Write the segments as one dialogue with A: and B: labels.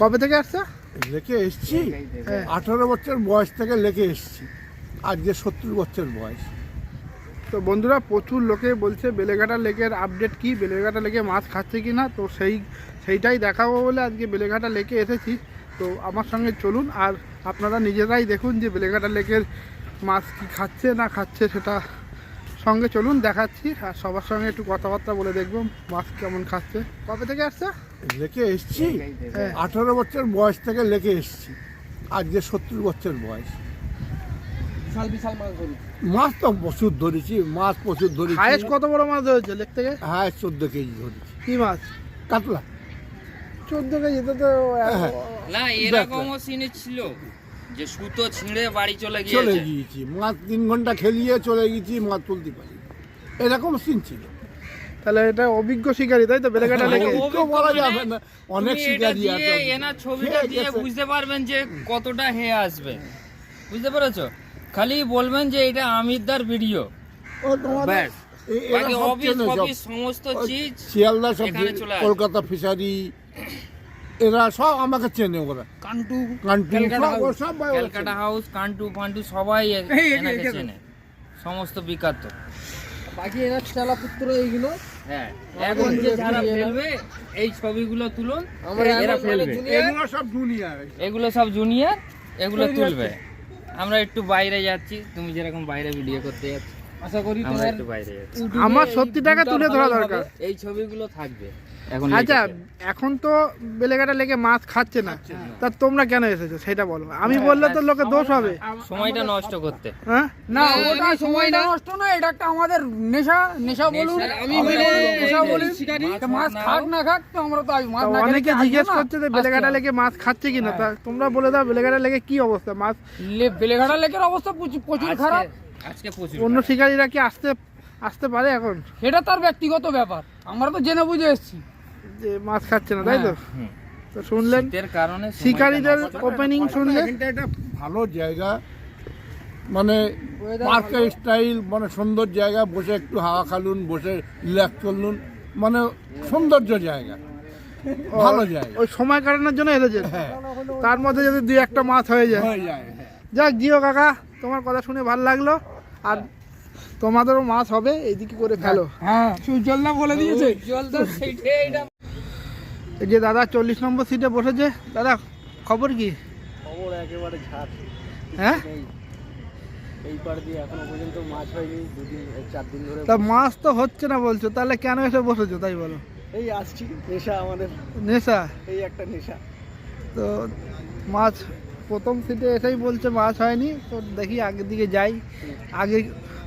A: কবে থেকে আসছে?
B: লেকে এসছি।
A: হ্যাঁ।
B: আঠারো বছর বয়স থেকে লেকে এসছি। আজকে সত্তর বছর বয়স।
A: তো বন্ধুরা প্রচুর লোকে বলছে বেলেঘাটা লেকের আপডেট কি? বেলেঘাটা লেকে মাছ খাচ্ছে কি না? তো সেই সেইটাই দেখাবো বলে আজকে বেলেঘাটা লেকে এসেছি। তো আমার সঙ্গে চলুন আর আপনারা নিজেরাই দেখুন যে বেলেঘাটা লেকের মাছ কি খাচ্ছে না খাচ্ছে সেটা সঙ্গে চলুন দেখাচ্ছি। আর সবার সঙ্গে একটু কথাবার্তা বলে দেখব মাছ কেমন খাচ্ছে। কবে থেকে আসছে?
B: লেকে এসছি।
A: হ্যাঁ।
B: আঠারো বছর বয়স থেকে লেকে এসছি। আর যে সত্তর বছর বয়স।
C: মাছ
B: তো প্রচুর ধরেছি মাছ প্রচুর ধরেছি।
A: হায়েস্ট কত বড় মাছ ধরেছে লেক থেকে?
B: হ্যাঁ চোদ্দ কেজি ধরেছি।
A: কি মাছ?
B: কাতলা।
A: চোদ্দ কেজি তো তো
B: হ্যাঁ।
D: না এরকমও সিনে ছিল। যে সুতো ছিঁড়ে বাড়ি চলে
B: চলে
D: গিয়েছে।
B: গিয়েছি মাছ তিন ঘণ্টা খেলিয়ে চলে গেছি মাছ তুলতে পারি এরকম সিন ছিল।
A: তাহলে এটা অভিজ্ঞ শিকারী তাই তো? বেলেঘাটা
D: হ্যাঁ, ও-
B: তো বলা যাবে না। অনেক শিকারি আছে।
D: এনার ছবিটা দিয়ে বুঝতে পারবেন যে কতটা হে আসবে। বুঝতে পেরেছ? খালি বলবেন যে এটা আমিরদার ভিডিও।
B: ও তোমাদের
D: ব্যাস। বাকি অফিস অফিস সমস্ত চিজ
B: শিয়ালদা সব। কলকাতা ফিশারি এরা সব আমাকে চেনে ওরা।
C: কান্টু ক্যালকাটা
B: সব
D: ক্যালকাটা হাউস কান্টু ফান্টু সবাই এনাকে চেনে। সমস্ত বিখ্যাত।
C: বাকি এনার চেলা পুত্র এইগুলো।
D: হ্যাঁ এখন যে যারা ফেলবে এই ছবিগুলো তুলুন
C: আমরা
D: এরা ফেলবে।
C: মানে
B: এগুলো সব জুনিয়র
D: এগুলো সব জুনিয়র এগুলো তুলবে। আমরা একটু বাইরে যাচ্ছি তুমি যেরকম বাইরে ভিডিও করতে যাচ্ছ।
C: আশা করি
D: আমরা
C: তোমার
D: একটু বাইরে যাচ্ছি।
A: আমার সত্যি
C: টাকা
A: তুলে ধরা দরকার।
D: এই ছবিগুলো থাকবে। এখন
A: আচ্ছা এখন তো বেলেঘাটা লেগে মাছ খাচ্ছে না। তা তোমরা কেন এসেছ? সেটা বলো। আমি বললে তো লোকে দোষ হবে।
D: সময়টা নষ্ট করতে।
A: হ্যাঁ?
C: না ওটা সময়টা নষ্ট না এটা একটা আমাদের নেশা নেশা বলুন। আমি নেশা বলি
D: মাছ
C: খাক না খাক তো আমরা তো মাছ না
A: অনেকে জিজ্ঞেস করছে যে বেলেঘাটা। লেকে মাছ খাচ্ছে কিনা। তা তোমরা বলে দাও বেলেঘাটা লেকে কি অবস্থা? মাছ
C: বেলেঘাটা লেকের অবস্থা প্রচুর প্রচুর খারাপ।
D: আজকে আজকে প্রচুর
A: অন্য। শিকারীরা কি আসতে আসতে পারে এখন?
C: সেটা তার ব্যক্তিগত ব্যাপার। আমরা তো জেনে বুঝে এসেছি।
A: যে মাছ খাচ্ছে না তাই তো? তো শুনলেন
D: কারণে
A: শিকারীদের ওপেনিং শুনলে
B: এখানটা একটা ভালো জায়গা। মানে পার্কের স্টাইল মানে সুন্দর জায়গা বসে একটু হাওয়া খালুন বসে রিল্যাক্স করলুন। মানে সৌন্দর্য জায়গা। ভালো জায়গা।
A: ওই সময় কাটানোর জন্য এসেছে
B: হ্যাঁ।
A: তার মধ্যে যদি দুই একটা মাছ হয়ে যায়।
B: হয়ে যায় হ্যাঁ।
A: যাক জিও কাকা তোমার কথা শুনে ভালো লাগল। আর তোমাদেরও মাছ হবে এইদিকে করে ফেলো।
C: হ্যাঁ সুজলদা বলে দিয়েছে।
D: জল তো সেইটাই এটা
A: এই যে দাদা চল্লিশ নম্বর সিটে বসেছে দাদা খবর কি?
E: খবর একেবারে ঝাড়
A: হ্যাঁ?
E: এই এই পার দিয়ে এখনও পর্যন্ত মাছ হয়নি দুদিন চার দিন ধরে
A: তা মাছ তো হচ্ছে না বলছো তাহলে কেন এসে বসেছো তাই বলো।
E: এই আসছি নেশা আমাদের।
A: নেশা?
E: এই একটা নেশা।
A: তো মাছ প্রথম সিটে এসেই বলছে মাছ হয়নি তো দেখি আগের দিকে যাই। আগে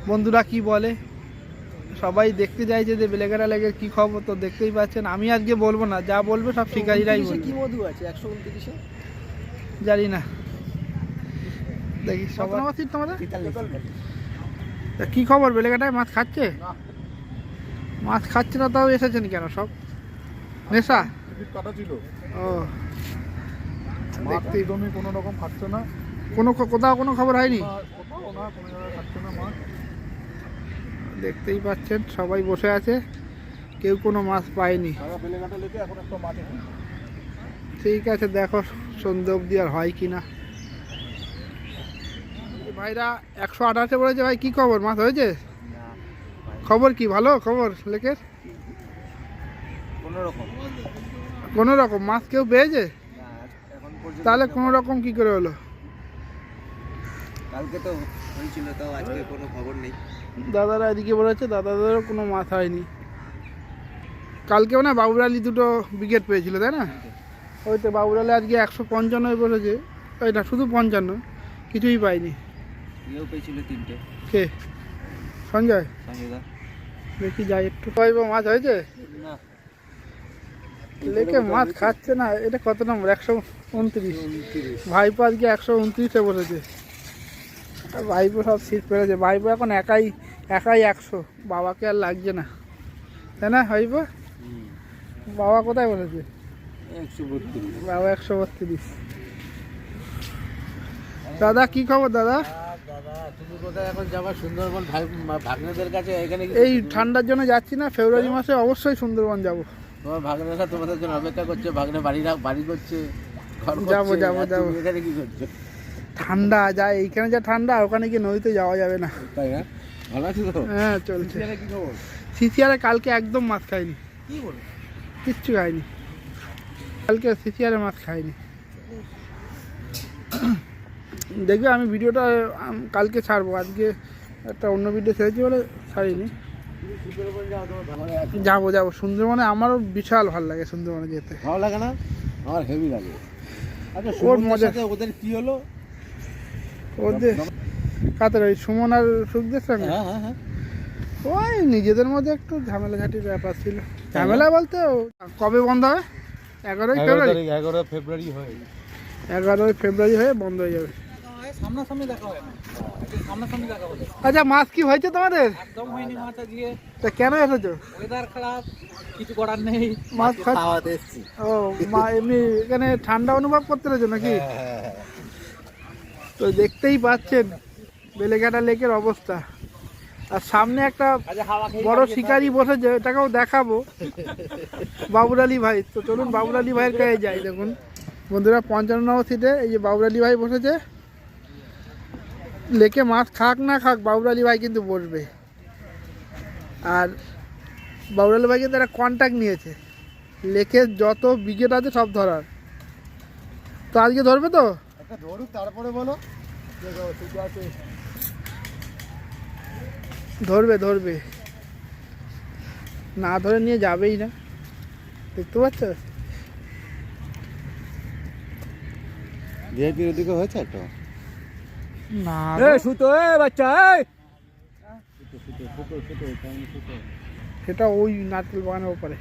A: বন্ধুরা কি বলে। সবাই দেখতে চাইছে যে বেলেগাড়া লেগের কি খবর তো দেখতেই পাচ্ছেন। আমি আজকে বলব না যা বলবে সব শিকারীরাই বলবে।
E: কি মধু আছে? একশো উনত্রিশে?
A: জানি না। দেখি সবার সিট তোমাদের? তা কি খবর বেলেঘাটায় মাছ খাচ্ছে? মাছ খাচ্ছে না তাও এসেছেন কেন সব? নেশা?
B: কাটা ছিল।
A: ও।
B: একদমই কোনো রকম খাচ্ছে না।
A: কোনো কোথাও কোনো খবর হয়নি?
B: কোথাও না কোনো জায়গায় খাচ্ছে না মাছ।
A: দেখতেই পাচ্ছেন, সবাই বসে আছে। কেউ কোনো মাছ পায়নি। ঠিক আছে, দেখো সন্ধে অবধি আর হয় কি না ভাইরা, একশো আঠাশে বলেছে, ভাই, কি খবর? মাছ হয়েছে? খবর কি, ভালো খবর লেকের?
E: কোনো রকম।
A: মাছ কেউ পেয়েছে? তাহলে কোনো রকম কি করে হলো?
E: কালকে তো হয়েছিল তাও আজকে কোনো খবর নেই।
A: দাদারা এদিকে বলেছে দাদাদেরও কোনো মাছ হয়নি। কালকে মানে বাবুরালি দুটো উইকেট পেয়েছিল তাই না? ওই তো বাবুরালি আজকে একশো পঞ্চান্নয় বসেছে। ওই না শুধু পঞ্চান্ন কিছুই পাইনি
E: ইয়েও পেয়েছিল তিনটে।
A: কে? সঞ্জয়? দেখি যাই একটু। পাইব মাছ হয়েছে?
E: না।
A: লেকে মাছ খাচ্ছে না এটা কত নম্বর? একশো উনত্রিশ। ভাইপো আজকে একশো উনত্রিশে বসেছে। আর ভাইপো সব সিট পেরেছে। ভাইপো এখন একাই একাই একশো। বাবাকে আর লাগছে না। তাই না ভাইপো? বাবা কোথায়
E: বলেছে?
A: বাবা একশো বত্রিশ। দাদা কি খবর দাদা?
E: দাদা তুমি কোথায়? এখন যাবা সুন্দরবন ভাই ভাগ্নেদের কাছে। এখানে
A: এই ঠান্ডার জন্য যাচ্ছি না ফেব্রুয়ারি মাসে অবশ্যই সুন্দরবন যাব।
E: তোমার ভাগ্নেরা তোমাদের জন্য অপেক্ষা করছে ভাগ্নে বাড়ি বাড়ি করছে
A: যাব, যাব, যাব।
E: এখানে কি করছ?
A: ঠান্ডা যা এইখানে যা ঠান্ডা ওখানে গিয়ে নদীতে যাওয়া যাবে না।
E: তাই না? ভালো আছো তো?
A: হ্যাঁ চলছে। সিসিয়ারে কালকে একদম মাছ খাইনি। কিচ্ছু খাইনি। কালকে সিসিয়ারে মাছ খাইনি। দেখবে আমি ভিডিওটা কালকে ছাড়বো। আজকে একটা অন্য ভিডিও ছেড়েছি বলে ছাড়িনি। যাব যাব। সুন্দরবনে আমারও বিশাল ভালো লাগে সুন্দরবনে যেতে।
E: ভালো লাগে না? আমার হেভি লাগে। আচ্ছা
A: ওর মজা
E: ওদের কি হলো?
A: ওদের কাতের ওই সুমন আর সুখদের সঙ্গে?
E: হ্যাঁ হ্যাঁ হ্যাঁ।
A: ওই নিজেদের মধ্যে একটু ঝামেলা ঝাঁটির ব্যাপার ছিল। ঝামেলা বলতে কবে বন্ধ হবে এগারোই
E: এগারো
A: ফেব্রুয়ারি।
E: তারিখ এগারো ফেব্রুয়ারি হয়।
A: এগারোই ফেব্রুয়ারি হয়ে বন্ধ হয়ে যাবে।
F: সামনাসামনি দেখা হয় সামনাসামনি দেখা হলো
A: আচ্ছা মাছ কি হয়েছে তোমাদের?
F: একদম হয়নি মাছ আজকে।
A: তা কেন এসেছ?
F: ওয়েদার খারাপ কিছু করার নেই।
A: মাছ খা
E: খাওয়াতে এসছি।
A: ও মা এমনি এখানে ঠান্ডা অনুভব করতে রয়েছে নাকি? তো দেখতেই পাচ্ছেন, বেলেঘাটা লেকের অবস্থা। আর সামনে একটা বড় শিকারি বসেছে এটাকেও দেখাবো। বাবুর আলী ভাই, তো চলুন বাবুর আলী ভাইয়ের কাছে যাই, দেখুন। বন্ধুরা পঞ্চান্ন নম্বর সিটে এই যে বাবুর আলী ভাই বসেছে। লেকে মাছ খাক না খাক, বাবুর আলী ভাই কিন্তু বসবে। আর বাবুর আলী ভাই কিন্তু একটা কন্ট্যাক্ট নিয়েছে। লেকের যত বিকেট আছে সব ধরার। তো আজকে ধরবে তো?
E: একটা ধরুক তারপরে বলো।
A: ধরবে ধরবে। না ধরে নিয়ে যাবেই না। দেখতে পাচ্ছ?
E: ভিআইপির ওদিকে হয়েছে একটা?
A: না
E: সুতো এ বাচ্চা এই
A: সেটা ওই নারকেল বাগানের ওপরে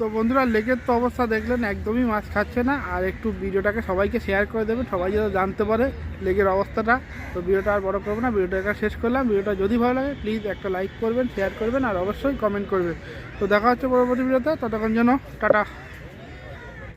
A: তো বন্ধুরা, লেকের তো অবস্থা দেখলেন, একদমই মাছ খাচ্ছে না। আর একটু ভিডিওটাকে সবাইকে শেয়ার করে দেবেন, সবাই যাতে জানতে পারে লেকের অবস্থাটা। তো ভিডিওটা আর বড় করব না, ভিডিওটা শেষ করলাম। ভিডিওটা যদি ভালো লাগে প্লিজ একটা লাইক করবেন শেয়ার করবেন, আর অবশ্যই কমেন্ট করবেন। তো দেখা হচ্ছে পরবর্তী ভিডিওতে, ততক্ষণ যেন, টাটা।